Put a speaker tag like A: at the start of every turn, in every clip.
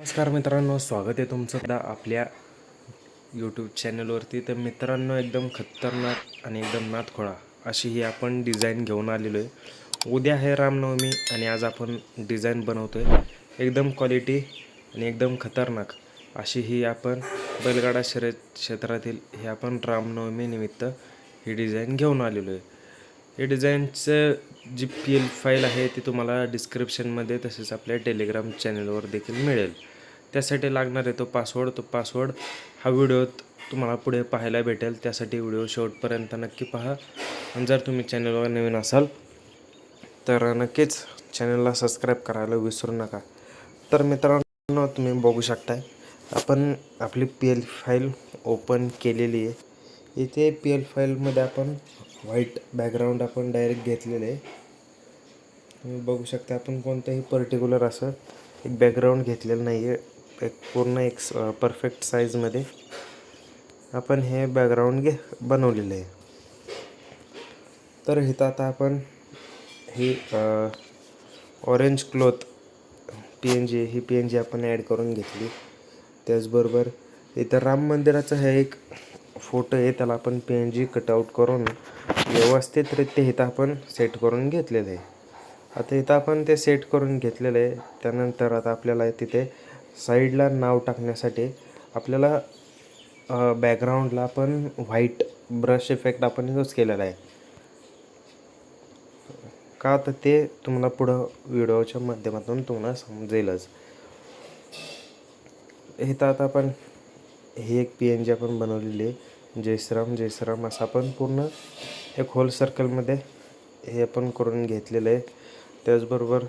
A: नमस्कार मित्रांनो स्वागत आहे तुमचं सुद्धा आपल्या यूट्यूब चॅनलवरती तर मित्रांनो एकदम खतरनाक आणि एकदम नातखोळा अशी ही आपण डिझाईन घेऊन आलेलो आहे उद्या आहे रामनवमी आणि आज आपण डिझाईन बनवतो आहे एकदम क्वालिटी आणि एकदम खतरनाक अशी ही आपण बैलगाडा शर्यत क्षेत्रातील हे आपण रामनवमीनिमित्त ही डिझाईन घेऊन आलेलो आहे हे डिझाईनचं जी पी एल फाईल आहे ती तुम्हाला डिस्क्रिप्शनमध्ये तसेच आपल्या टेलिग्राम चॅनलवर देखील मिळेल. त्यासाठी लागणार आहे तो पासवर्ड तो पासवर्ड हा व्हिडिओ तुम्हाला पुढे पाहायला भेटेल. त्यासाठी व्हिडिओ शेवटपर्यंत नक्की पहा. आणि जर तुम्ही चॅनलवर नवीन असाल तर नक्कीच चॅनलला सबस्क्राईब करायला विसरू नका. तर मित्रांनो तुम्ही बघू शकताय आपण आपली पी एल फाईल ओपन केलेली आहे. इथे पी एल फाईलमध्ये आपण व्हाईट बॅकग्राऊंड आपण डायरेक्ट घेतलेलं आहे. तुम्ही बघू शकता आपण कोणतंही पर्टिक्युलर असं एक बॅकग्राऊंड घेतलेलं नाही आहे एक पूर्ण एक परफेक्ट साईजमध्ये आपण हे बॅकग्राऊंड घे बनवलेलं आहे. तर इथं आता आपण ही orange cloth P N G ही पी एन जी आपण ॲड करून घेतली. त्याचबरोबर इथं राम मंदिराचा हे एक फोटो आहे. त्याला आपण पी एन जी कटआउट करून व्यवस्थितरित्या इथं आपण सेट करून घेतलेलं आहे. आता इथं आपण ते सेट करून घेतलेलं आहे. त्यानंतर आता आपल्याला तिथे साईडला नाव टाकण्यासाठी आपल्याला बॅकग्राऊंडला आपण व्हाईट ब्रश इफेक्ट आपण यूज केलेला आहे. का तर ते तुम्हाला पुढं व्हिडिओच्या माध्यमातून तुम्हाला समजेलच. हे तर आता आपण ही एक पी एन जी आपण बनवलेली आहे. जयश्राम जयश्राम असं आपण पूर्ण एक होल सर्कलमध्ये हे आपण करून घेतलेलं आहे. त्याचबरोबर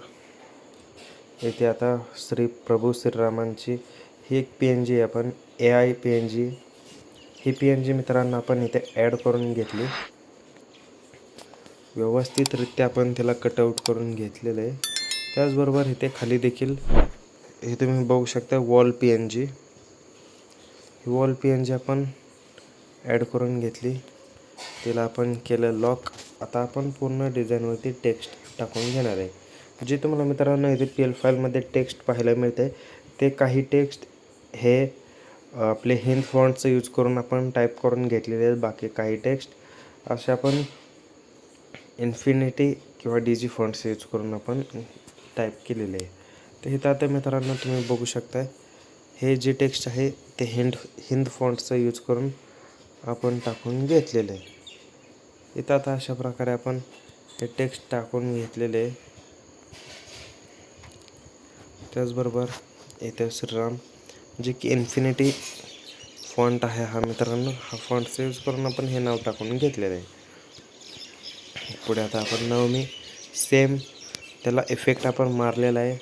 A: येथे आता श्री प्रभू श्रीरामांची ही एक पी एन जी आहे. आपण A I P N G he P N G मित्रांना आपण इथे ॲड करून घेतली. व्यवस्थितरित्या आपण त्याला कटआउट करून घेतलेलं आहे. त्याचबरोबर इथे खाली देखील हे तुम्ही बघू शकता वॉल पी एन जी ही वॉल पी एन जी आपण ॲड करून घेतली. तिला आपण केलं लॉक आता आपण पूर्ण डिझाईनवरती टेक्स्ट टाकून घेणार आहे. जे तुम्हाला मित्रांनो इथे पी एल फाईलमध्ये टेक्स्ट पाहायला मिळते ते काही टेक्स्ट हे आपले हिंद फॉन्टचं यूज करून आपण टाईप करून घेतलेले आहेत बाकी काही टेक्स्ट असे आपण इन्फिनिटी किंवा डी जी फॉन्ट्स यूज करून आपण टाईप केलेले आहे. तर इथं आता मित्रांनो तुम्ही बघू शकताय हे जे टेक्स्ट आहे ते हिंद हिंद फॉन्टचं यूज करून आपण टाकून घेतलेलं आहे. इथं आता अशा प्रकारे आपण हे टेक्स्ट टाकून घेतलेले आहे. त्याचबरोबर येथे श्रीराम जे की इन्फिनिटी फॉन्ट आहे हा मित्रांनो हा फॉन्ट यूज करून आपण हे नाव टाकून घेतलेलं आहे. पुढे आता आपण नवमी सेम त्याला इफेक्ट आपण मारलेला आहे.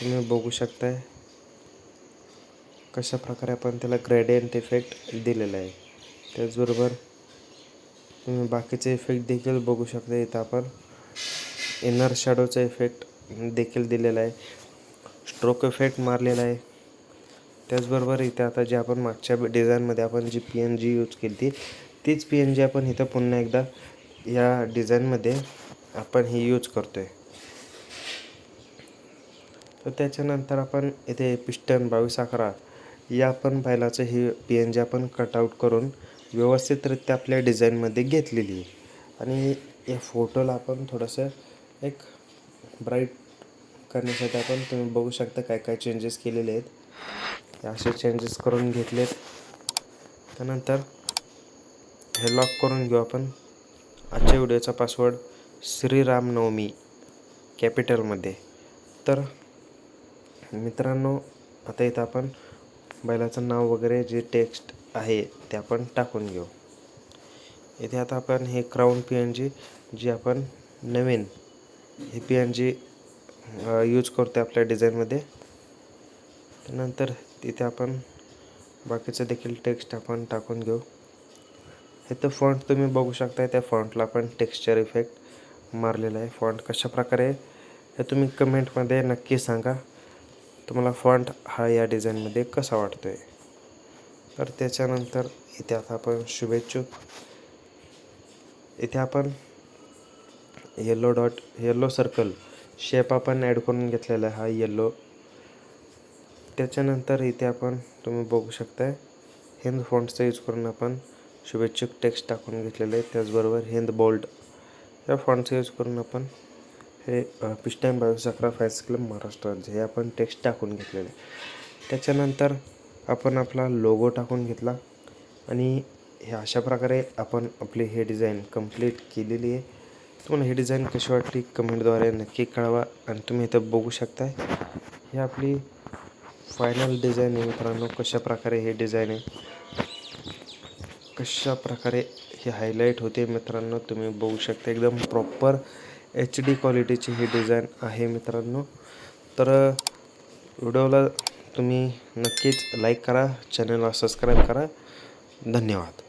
A: तुम्ही बघू शकताय कशा प्रकारे आपण त्याला ग्रेडियंट इफेक्ट दिलेला आहे. त्याचबरोबर तुम्ही बाकीचे इफेक्ट देखील बघू शकता. इथं आपण इनर शॅडोचा इफेक्ट देखील दिलेला आहे. स्ट्रोक इफेक्ट मारलेला आहे. त्याचबरोबर इथे आता जे आपण मागच्या डिझाईनमध्ये आपण G P N G use केली ती तीच पी एन जी आपण इथं पुन्हा एकदा या डिझाईनमध्ये आपण ही यूज करतो आहे तर त्याच्यानंतर आपण इथे पिस्टन बावीस अकरा या आपण बैलाचं ही पी एन जी आपण कटआउट करून व्यवस्थितरित्या आपल्या डिझाईनमध्ये घेतलेली आहे. आणि या फोटोला आपण थोडंसं एक ब्राईट करण्यासाठी आपण तुम्ही बघू शकता काय काय चेंजेस केलेले आहेत. असे चेंजेस करून घेतलेत. त्यानंतर हे लॉक करून घेऊ आपण. आजच्या व्हिडिओचा पासवर्ड श्रीरामनवमी कॅपिटलमध्ये तर मित्रांनो आता इथं आपण बैलाचं नाव वगैरे जे टेक्स्ट आहे ते आपण टाकून घेऊ. इथे आता आपण हे crown P N G G आपण नवीन हे पी एन जी यूज करतो आपल्या डिझाईनमध्ये त्यानंतर तिथे आपण बाकीचं देखील टेक्स्ट आपण टाकून घेऊ. इथं फॉन्ट तुम्ही बघू शकता त्या फॉन्टला आपण टेक्स्चर इफेक्ट मारलेला आहे. फॉन्ट कशा प्रकारे हे तुम्ही कमेंटमध्ये नक्की सांगा. तुम्हाला फॉन्ट हा या डिझाईनमध्ये कसा वाटतो आहे तर त्याच्यानंतर इथे आता आपण शुभेच्छुक इथे आपण yellow dot yellow circle shape आपण ॲड करून घेतलेला आहे हा येलो त्याच्यानंतर इथे आपण तुम्ही बघू शकताय हिंद फॉन्टचा यूज करून आपण शुभेच्छुक टेक्स्ट टाकून घेतलेलं आहे त्याचबरोबर हिंद बोल्ड या फॉन्टचा यूज करून आपण हे पिस्टाईन बावीस अकरा फायस क्लब महाराष्ट्र राज्य हे आपण टेक्स्ट टाकून घेतलेलं आहे त्याच्यानंतर आपण आपला लोगो टाकून घेतला आणि हे अशा प्रकारे आपण आपली हे डिझाईन कंप्लीट केलेली आहे. तुम्हाला ही डिझाईन कशी वाटली? कमेंटद्वारे नक्की कळवा आणि तुम्ही इथं बघू शकताय. ही आपली फायनल डिझाईन आहे मित्रांनो. कशा प्रकारे हे डिझाईन आहे? कशा प्रकारे हे हायलाईट होते मित्रांनो? तुम्ही बघू शकता. एकदम प्रॉपर एच डी क्वालिटीची ही डिझाईन आहे मित्रांनो. तर व्हिडिओला तुम्ही नक्कीच लाईक करा. चॅनलला सबस्क्राईब करा. धन्यवाद.